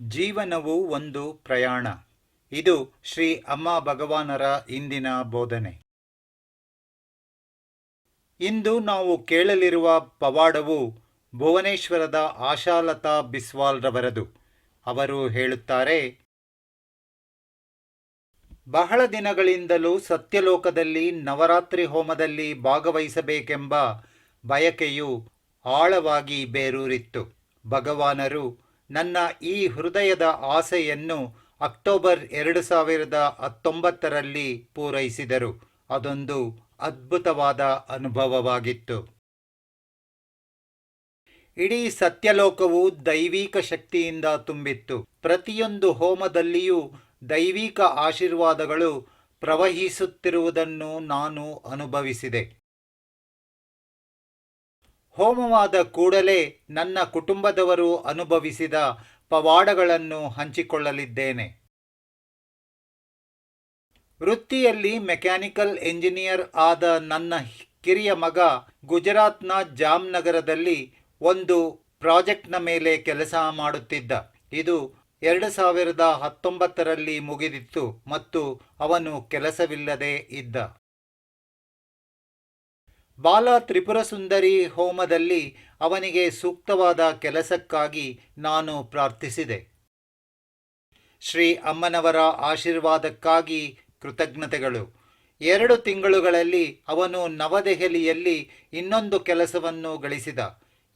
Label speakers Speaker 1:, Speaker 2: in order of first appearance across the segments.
Speaker 1: ಜೀವನವು ಒಂದು ಪ್ರಯಾಣ. ಇದು ಶ್ರೀ ಅಮ್ಮ ಭಗವಾನರ ಇಂದಿನ ಬೋಧನೆ. ಇಂದು ನಾವು ಕೇಳಲಿರುವ ಪವಾಡವು ಭುವನೇಶ್ವರದ ಆಶಾಲತಾ ಬಿಸ್ವಾಲ್ರವರದು ಅವರು ಹೇಳುತ್ತಾರೆ, ಬಹಳ ದಿನಗಳಿಂದಲೂ ಸತ್ಯಲೋಕದಲ್ಲಿ ನವರಾತ್ರಿ ಹೋಮದಲ್ಲಿ ಭಾಗವಹಿಸಬೇಕೆಂಬ ಬಯಕೆಯು ಆಳವಾಗಿ ಬೇರೂರಿತ್ತು. ಭಗವಾನರು ನನ್ನ ಈ ಹೃದಯದ ಆಸೆಯನ್ನು ಅಕ್ಟೋಬರ್ ಎರಡು ಸಾವಿರದ ಹತ್ತೊಂಬತ್ತರಲ್ಲಿ ಪೂರೈಸಿದರು. ಅದೊಂದು ಅದ್ಭುತವಾದ ಅನುಭವವಾಗಿತ್ತು. ಇಡೀ ಸತ್ಯಲೋಕವು ದೈವಿಕ ಶಕ್ತಿಯಿಂದ ತುಂಬಿತ್ತು. ಪ್ರತಿಯೊಂದು ಹೋಮದಲ್ಲಿಯೂ ದೈವಿಕ ಆಶೀರ್ವಾದಗಳು ಪ್ರವಹಿಸುತ್ತಿರುವುದನ್ನು ನಾನು ಅನುಭವಿಸಿದೆ. ಹೋಮವಾದ ಕೂಡಲೇ ನನ್ನ ಕುಟುಂಬದವರು ಅನುಭವಿಸಿದ ಪವಾಡಗಳನ್ನು ಹಂಚಿಕೊಳ್ಳಲಿದ್ದೇನೆ. ವೃತ್ತಿಯಲ್ಲಿ ಮೆಕ್ಯಾನಿಕಲ್ ಎಂಜಿನಿಯರ್ ಆದ ನನ್ನ ಕಿರಿಯ ಮಗ ಗುಜರಾತ್ನ ಜಾಮ್ನಗರದಲ್ಲಿ ಒಂದು ಪ್ರಾಜೆಕ್ಟ್ನ ಮೇಲೆ ಕೆಲಸ ಮಾಡುತ್ತಿದ್ದ. ಇದು ಎರಡು ಸಾವಿರದ ಹತ್ತೊಂಬತ್ತರಲ್ಲಿ ಮುಗಿದಿತ್ತು ಮತ್ತು ಅವನು ಕೆಲಸವಿಲ್ಲದೆ ಇದ್ದ. ಬಾಲ ತ್ರಿಪುರ ಸುಂದರಿ ಹೋಮದಲ್ಲಿ ಅವನಿಗೆ ಸೂಕ್ತವಾದ ಕೆಲಸಕ್ಕಾಗಿ ನಾನು ಪ್ರಾರ್ಥಿಸಿದೆ. ಶ್ರೀ ಅಮ್ಮನವರ ಆಶೀರ್ವಾದಕ್ಕಾಗಿ ಕೃತಜ್ಞತೆಗಳು. ಎರಡು ತಿಂಗಳುಗಳಲ್ಲಿ ಅವನು ನವದೆಹಲಿಯಲ್ಲಿ ಇನ್ನೊಂದು ಕೆಲಸವನ್ನು ಗಳಿಸಿದ.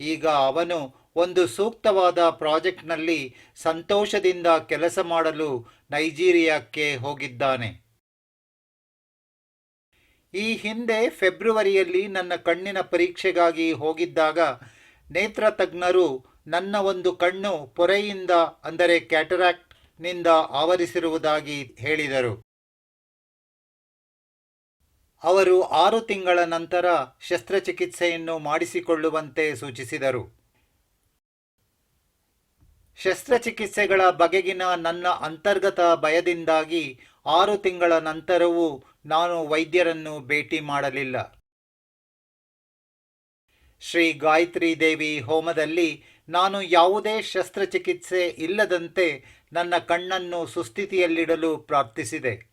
Speaker 1: ಈಗ ಅವನು ಒಂದು ಸೂಕ್ತವಾದ ಪ್ರಾಜೆಕ್ಟ್ನಲ್ಲಿ ಸಂತೋಷದಿಂದ ಕೆಲಸ ಮಾಡಲು ನೈಜೀರಿಯಾಕ್ಕೆ ಹೋಗಿದ್ದಾನೆ. ಈ ಹಿಂದೆ ಫೆಬ್ರವರಿಯಲ್ಲಿ ನನ್ನ ಕಣ್ಣಿನ ಪರೀಕ್ಷೆಗಾಗಿ ಹೋಗಿದ್ದಾಗ ನೇತ್ರ ತಜ್ಞರು ನನ್ನ ಒಂದು ಕಣ್ಣು ಪೊರೆಯಿಂದ, ಅಂದರೆ ಕ್ಯಾಟರಾಕ್ಟ್ನಿಂದ ಆವರಿಸಿರುವುದಾಗಿ ಹೇಳಿದರು. ಅವರು ಆರು ತಿಂಗಳ ನಂತರ ಶಸ್ತ್ರಚಿಕಿತ್ಸೆಯನ್ನು ಮಾಡಿಸಿಕೊಳ್ಳುವಂತೆ ಸೂಚಿಸಿದರು. ಶಸ್ತ್ರಚಿಕಿತ್ಸೆಗಳ ಬಗೆಗಿನ ನನ್ನ ಅಂತರ್ಗತ ಭಯದಿಂದಾಗಿ ಆರು ತಿಂಗಳ ನಂತರವೂ ನಾನು ವೈದ್ಯರನ್ನು ಭೇಟಿ ಮಾಡಲಿಲ್ಲ. ಶ್ರೀ ಗಾಯತ್ರಿ ದೇವಿ ಹೋಮದಲ್ಲಿ ನಾನು ಯಾವುದೇ ಶಸ್ತ್ರಚಿಕಿತ್ಸೆ ಇಲ್ಲದಂತೆ ನನ್ನ ಕಣ್ಣನ್ನು ಸುಸ್ಥಿತಿಯಲ್ಲಿಡಲು ಪ್ರಾರ್ಥಿಸಿದೆ.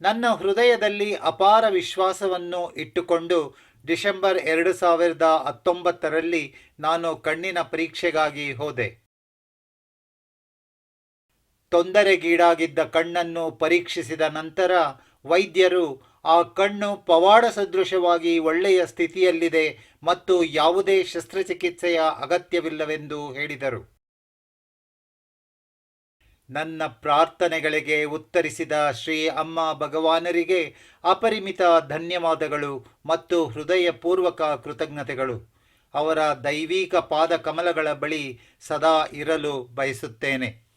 Speaker 1: ನನ್ನ ಹೃದಯದಲ್ಲಿ ಅಪಾರ ವಿಶ್ವಾಸವನ್ನು ಇಟ್ಟುಕೊಂಡು ಡಿಸೆಂಬರ್ ಎರಡು ಸಾವಿರದ ಹತ್ತೊಂಬತ್ತರಲ್ಲಿ ನಾನು ಕಣ್ಣಿನ ಪರೀಕ್ಷೆಗಾಗಿ ಹೋದೆ. ತೊಂದರೆಗೀಡಾಗಿದ್ದ ಕಣ್ಣನ್ನು ಪರೀಕ್ಷಿಸಿದ ನಂತರ ವೈದ್ಯರು ಆ ಕಣ್ಣು ಪವಾಡ ಸದೃಶವಾಗಿ ಒಳ್ಳೆಯ ಸ್ಥಿತಿಯಲ್ಲಿದೆ ಮತ್ತು ಯಾವುದೇ ಶಸ್ತ್ರಚಿಕಿತ್ಸೆಯ ಅಗತ್ಯವಿಲ್ಲವೆಂದು ಹೇಳಿದರು. ನನ್ನ ಪ್ರಾರ್ಥನೆಗಳಿಗೆ ಉತ್ತರಿಸಿದ ಶ್ರೀ ಅಮ್ಮ ಭಗವಾನರಿಗೆ ಅಪರಿಮಿತ ಧನ್ಯವಾದಗಳು ಮತ್ತು ಹೃದಯಪೂರ್ವಕ ಕೃತಜ್ಞತೆಗಳು. ಅವರ ದೈವಿಕ ಪಾದ ಕಮಲಗಳ ಬಳಿ ಸದಾ ಇರಲು ಬಯಸುತ್ತೇನೆ.